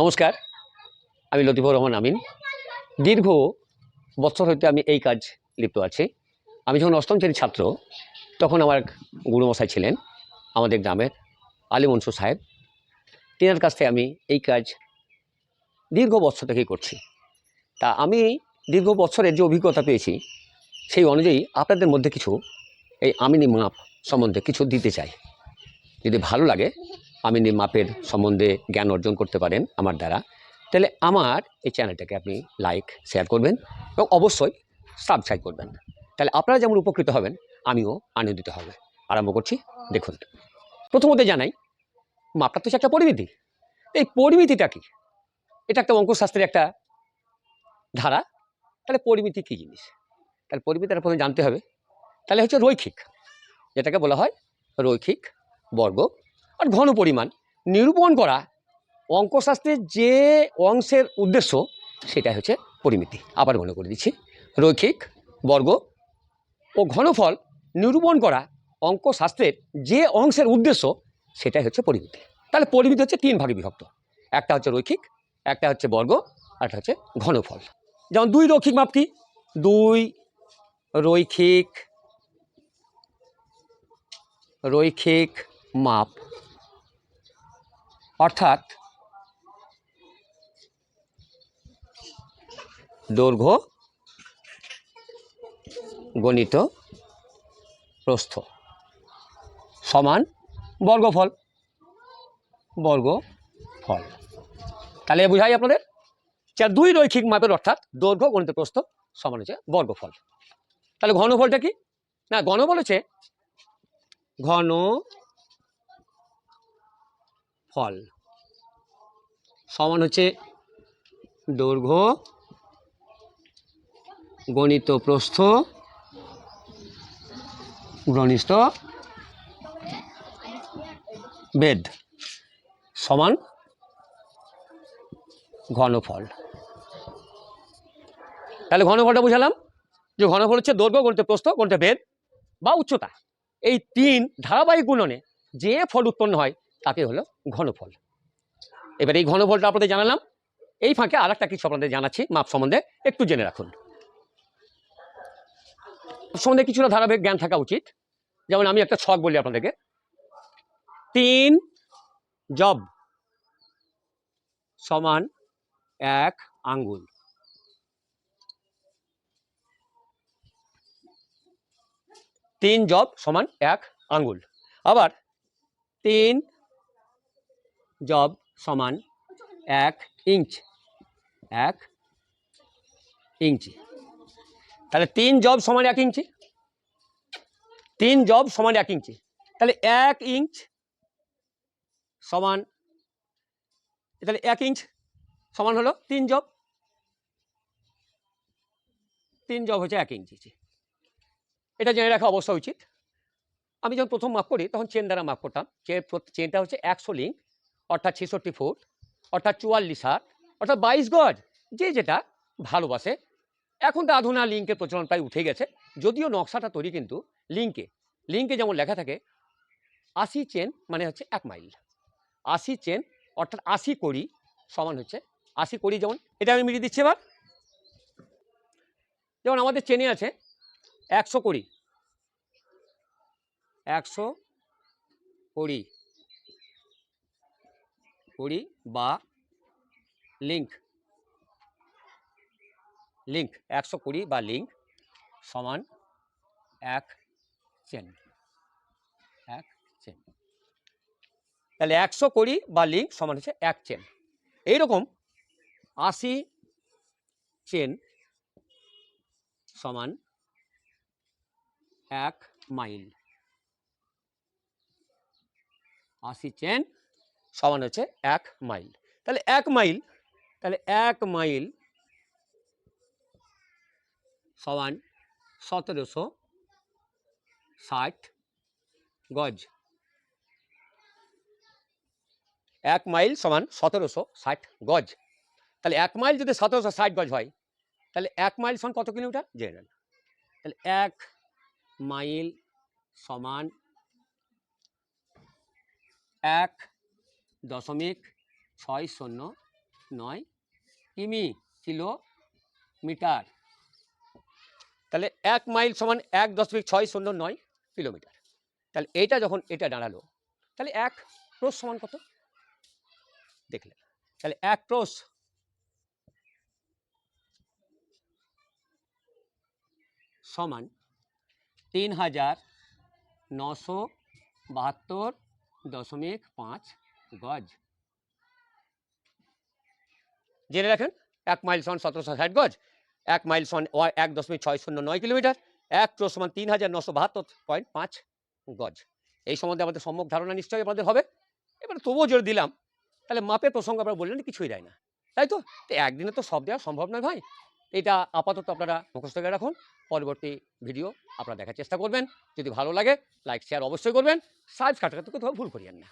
নমস্কার, আমি লতিফুর রহমান আমিন। দীর্ঘ বছর হইতে আমি এই কাজ লিপ্ত আছি। আমি যখন অষ্টম শ্রেণির ছাত্র, তখন আমার গুরুমশাই ছিলেন, আমাদের গ্রামের আলী মনসুর সাহেব। তেনার কাছ থেকে আমি এই কাজ দীর্ঘ বছর থেকেই করছি। তা আমি দীর্ঘ বছরের যে অভিজ্ঞতা পেয়েছি, সেই অনুযায়ী আপনাদের মধ্যে কিছু এই আমিনি মাপ সম্বন্ধে কিছু দিতে চাই। যদি ভালো লাগে আমিনি মাপের সম্বন্ধে জ্ঞান অর্জন করতে পারেন আমার দ্বারা, তাহলে আমার এই চ্যানেলটাকে আপনি লাইক শেয়ার করবেন এবং অবশ্যই সাবস্ক্রাইব করবেন। তাহলে আপনারা যেমন উপকৃত হবেন, আমিও আনন্দিত হবে। আরম্ভ করছি, দেখুন। প্রথমত জানাই, মাপটা তো একটা পরিমিতি। এই পরিমিতিটা কি? এটা একটা অঙ্কশাস্ত্রের একটা ধারা। তাহলে পরিমিতি কী জিনিস? তাহলে পরিমিতিটা প্রথমে জানতে হবে। তাহলে হচ্ছে রৈখিক, যেটাকে বলা হয় রৈখিক বর্গ আর ঘন পরিমাণ। নিরূপণ করা অঙ্কশাস্ত্রের যে অংশের উদ্দেশ্য সেটা হচ্ছে পরিমিতি। আবার মনে করে দিচ্ছি, রৈখিক, বর্গ ও ঘনফল নিরূপণ করা অঙ্কশাস্ত্রের যে অংশের উদ্দেশ্য, সেটাই হচ্ছে পরিমিতি। তাহলে পরিমিতি হচ্ছে তিন ভাগে বিভক্ত। একটা হচ্ছে রৈখিক, একটা হচ্ছে বর্গ, আর একটা হচ্ছে ঘনফল। যেমন দুই রৈখিক মাপ কি? দুই রৈখিক রৈখিক মাপ অর্থাৎ দৈর্ঘ্য গণিত প্রস্থ সমান বর্গফল। বর্গফল। তাহলে বুঝাই আপনাদের? যে দুই রৈখিক মাপের অর্থাৎ দৈর্ঘ্য গণিত প্রস্থ সমান হচ্ছে বর্গফল। তাহলে ঘনফলটা কি? না ঘনফল হচ্ছে ঘন ফল। সমান হচ্ছে দৈর্ঘ্য, গণিত প্রস্থ গণিত বেদ সমান ঘনফল। তাহলে ঘনফলটা বুঝালাম যে ঘনফল হচ্ছে দৈর্ঘ্য, গণিত প্রস্থ, গণিত বেদ বা উচ্চতা। এই তিন ধারাবাহিক গুণনে যে ফল উৎপন্ন হয় তাকে হলো ঘনফল। এবার এই ঘনফলটা আপনাদের জানালাম। এই ফাঁকে আর একটা কিছু আপনাদের জানাচ্ছি, মাপ সম্বন্ধে একটু জেনে রাখুন। সম্বন্ধে কিছুটা ধারাবাহিক জ্ঞান থাকা উচিত। যেমন আমি একটা ছক বলি আপনাদেরকে। তিন জব সমান এক আঙ্গুল। তিন জব সমান এক আঙ্গুল। আবার তিন জব সমান এক ইঞ্চ, এক ইঞ্চি। তাহলে তিন জব সমান এক ইঞ্চি, তিন জব সমান এক ইঞ্চি। তাহলে এক ইঞ্চ সমান, তাহলে এক ইঞ্চ সমান হলো তিন জব। তিন জব হচ্ছে এক ইঞ্চি। এটা জেনে রাখা অবশ্যই উচিত। আমি যখন প্রথম মাপ করি, তখন চেন দ্বারা মাপ করতাম। চেন চেনটা হচ্ছে একশো লিঙ্ক অর্থাৎ ছেষট্টি ফুট, অর্থাৎ চুয়াল্লিশ হাত, অর্থাৎ বাইশ গজ, যে যেটা ভালোবাসে। এখন তো আধুনা লিঙ্কের প্রচলন প্রায় উঠে গেছে। যদিও নকশাটা তৈরি কিন্তু লিঙ্কে। লিঙ্কে যেমন লেখা থাকে, আশি চেন মানে হচ্ছে এক মাইল। আশি চেন, অর্থাৎ আশি কড়ি সমান হচ্ছে আশি কড়ি যেমন, এটা আমি মিলিয়ে দিচ্ছি এবার। যেমন আমাদের চেনে আছে একশো কড়ি। একশো কড়ি। কড়ি বা লিঙ্ক লিঙ্ক একশো কুড়ি বা লিঙ্ক সমান এক চেন এক চেন। তাহলে একশো কুড়ি বা লিঙ্ক সমান হচ্ছে এক চেন। এইরকম আশি চেন সমান এক মাইল। আশি চেন সমান হচ্ছে এক মাইল। তাহলে এক মাইল, তাহলে এক মাইল সমান সতেরোশো ষাট গজ। এক মাইল সমান সতেরোশো ষাট গজ। তাহলে এক মাইল যদি সতেরোশো ষাট গজ হয়, তাহলে এক মাইল সমান কত কিলোমিটার? জেনে নেন তাহলে এক মাইল সমান এক দশমিক ছয় শূন্য নয় কিমি কিলোমিটার। তাহলে এক মাইল সমান এক দশমিক ছয় শূন্য নয় কিলোমিটার। তাহলে এইটা যখন এটা দাঁড়াল, তাহলে এক ক্রোশ সমান কত? দেখলেন। তাহলে এক ক্রোশ সমান তিন হাজার নশো বাহাত্তর দশমিক পাঁচ গজ। জেনে রাখেন, এক মাইল সমান সতেরোশো ষাট গজ, এক মাইল সমান এক দশমিক ছয় শূন্য নয় কিলোমিটার, এক ক্রোশ সমান তিন হাজার নশো বাহাত্তর পয়েন্ট পাঁচ গজ। এই সম্বন্ধে আমাদের সম্যক ধারণা নিশ্চয়ই আমাদের হবে। এবার তবুও জোর দিলাম, তাহলে মাপের প্রসঙ্গ আপনারা বললেন কিছুই দেয় না। তাই তো? একদিনে তো সব দেওয়া সম্ভব নয় ভাই। এটা আপাতত আপনারা মুখস্থ করে রাখুন। পরবর্তী ভিডিও আপনারা দেখার চেষ্টা করবেন। যদি ভালো লাগে লাইক শেয়ার অবশ্যই করবেন। সাবস্ক্রাইব করতে কোথাও ভুল করিয়েন না।